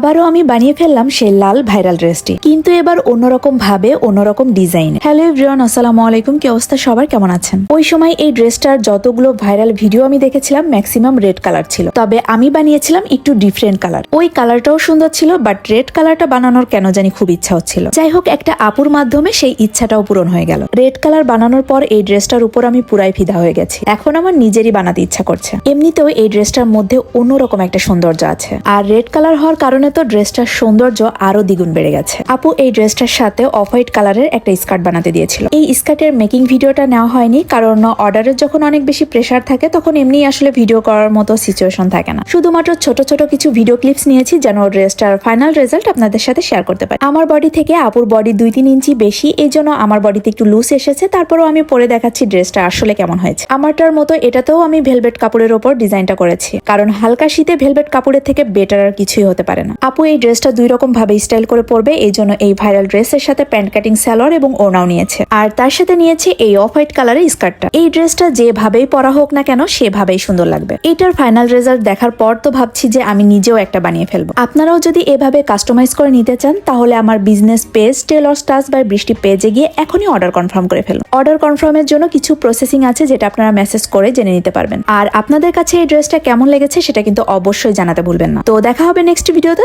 আবারও আমি বানিয়ে ফেললাম সেই লাল ভাইরাল ড্রেসটি। কিন্তু এবার অন্যরকম ভাবে, অন্যরকম ডিজাইন। হ্যালো এভরিওয়ান, আসসালামু আলাইকুম। কি অবস্থা? সবার কেমন আছেন? ওই সময় এই ড্রেসটার যতগুলো ভাইরাল ভিডিও আমি দেখেছিলাম ম্যাক্সিমাম রেড কালার ছিল। তবে আমি বানিয়েছিলাম একটু ডিফারেন্ট কালার ওই কালারটাও সুন্দর ছিল বাট রেড কালারটা বানানোর কেন জানি খুব ইচ্ছা হচ্ছিল। যাই হোক, একটা আপুর মাধ্যমে সেই ইচ্ছাটাও পূরণ হয়ে গেল। রেড কালার বানানোর পর এই ড্রেসটার উপর আমি পুরাই ফিদা হয়ে গেছি। এখন আমার নিজেরই বানাতে ইচ্ছা করছে। এমনিতেও এই ড্রেসটার মধ্যে অন্যরকম একটা সৌন্দর্য আছে। আর রেড কালার হওয়ার কারণে তো ড্রেসটার সৌন্দর্য আরও দ্বিগুণ বেড়ে গেছে। আপু এই ড্রেসটার সাথে অফ হোয়াইট কালারের একটা স্কার্ট বানাতে দিয়েছিল। এই স্কার্টের মেকিং ভিডিওটা নেওয়া হয়নি কারণ অর্ডারের যখন অনেক বেশি প্রেসার থাকে তখন এমনি আসলে ভিডিও করার মতো সিচুয়েশন থাকে না। শুধুমাত্র ছোট ছোট কিছু ভিডিও ক্লিপস নিয়েছি যেন ড্রেসটার ফাইনাল রেজাল্ট আপনাদের সাথে শেয়ার করতে পারি। আমার বডি থেকে আপুর বডি দুই তিন ইঞ্চি বেশি, এই জন্য আমার বডিতে একটু লুজ এসেছে। তারপরও আমি পরে দেখাচ্ছি ড্রেসটা আসলে কেমন হয়েছে। আমারটার মতো এটাতেও আমি ভেলভেট কাপড়ের ওপর ডিজাইনটা করেছি। কারণ হালকা শীতে ভেলভেট কাপড়ের থেকে বেটার আর কিছুই হতে পারে না। আপু, এই ড্রেসটা দুই রকম ভাবে স্টাইল করে পরবে, এই জন্য এই ভাইরাল ড্রেসের সাথে প্যান্ট কাটিং স্যালোয়ার এবং ওড়নাও নিয়েছে। আর তার সাথে নিয়েছে এই অফ হোয়াইট কালারের স্কার্টটা এই ড্রেসটা যেভাবেই পরা হোক না কেন, সেভাবেই সুন্দর লাগবে। এটার ফাইনাল রেজাল্ট দেখার পর তো ভাবছি যে আমি নিজেও একটা বানিয়ে ফেলব। আপনারাও যদি এভাবে কাস্টমাইজ করে নিতে চান, তাহলে আমার বিজনেস পেজ টেলর স্টাস বাই বৃষ্টি পেজে গিয়ে এখনই অর্ডার কনফার্ম করে ফেলুন। অর্ডার কনফার্মের জন্য কিছু প্রসেসিং আছে যেটা আপনারা মেসেজ করে জেনে নিতে পারবেন। আর আপনাদের কাছে এই ড্রেসটা কেমন লেগেছে, সেটা কিন্তু অবশ্যই জানাতে ভুলবেন না। তো দেখা হবে নেক্সট ভিডিওতে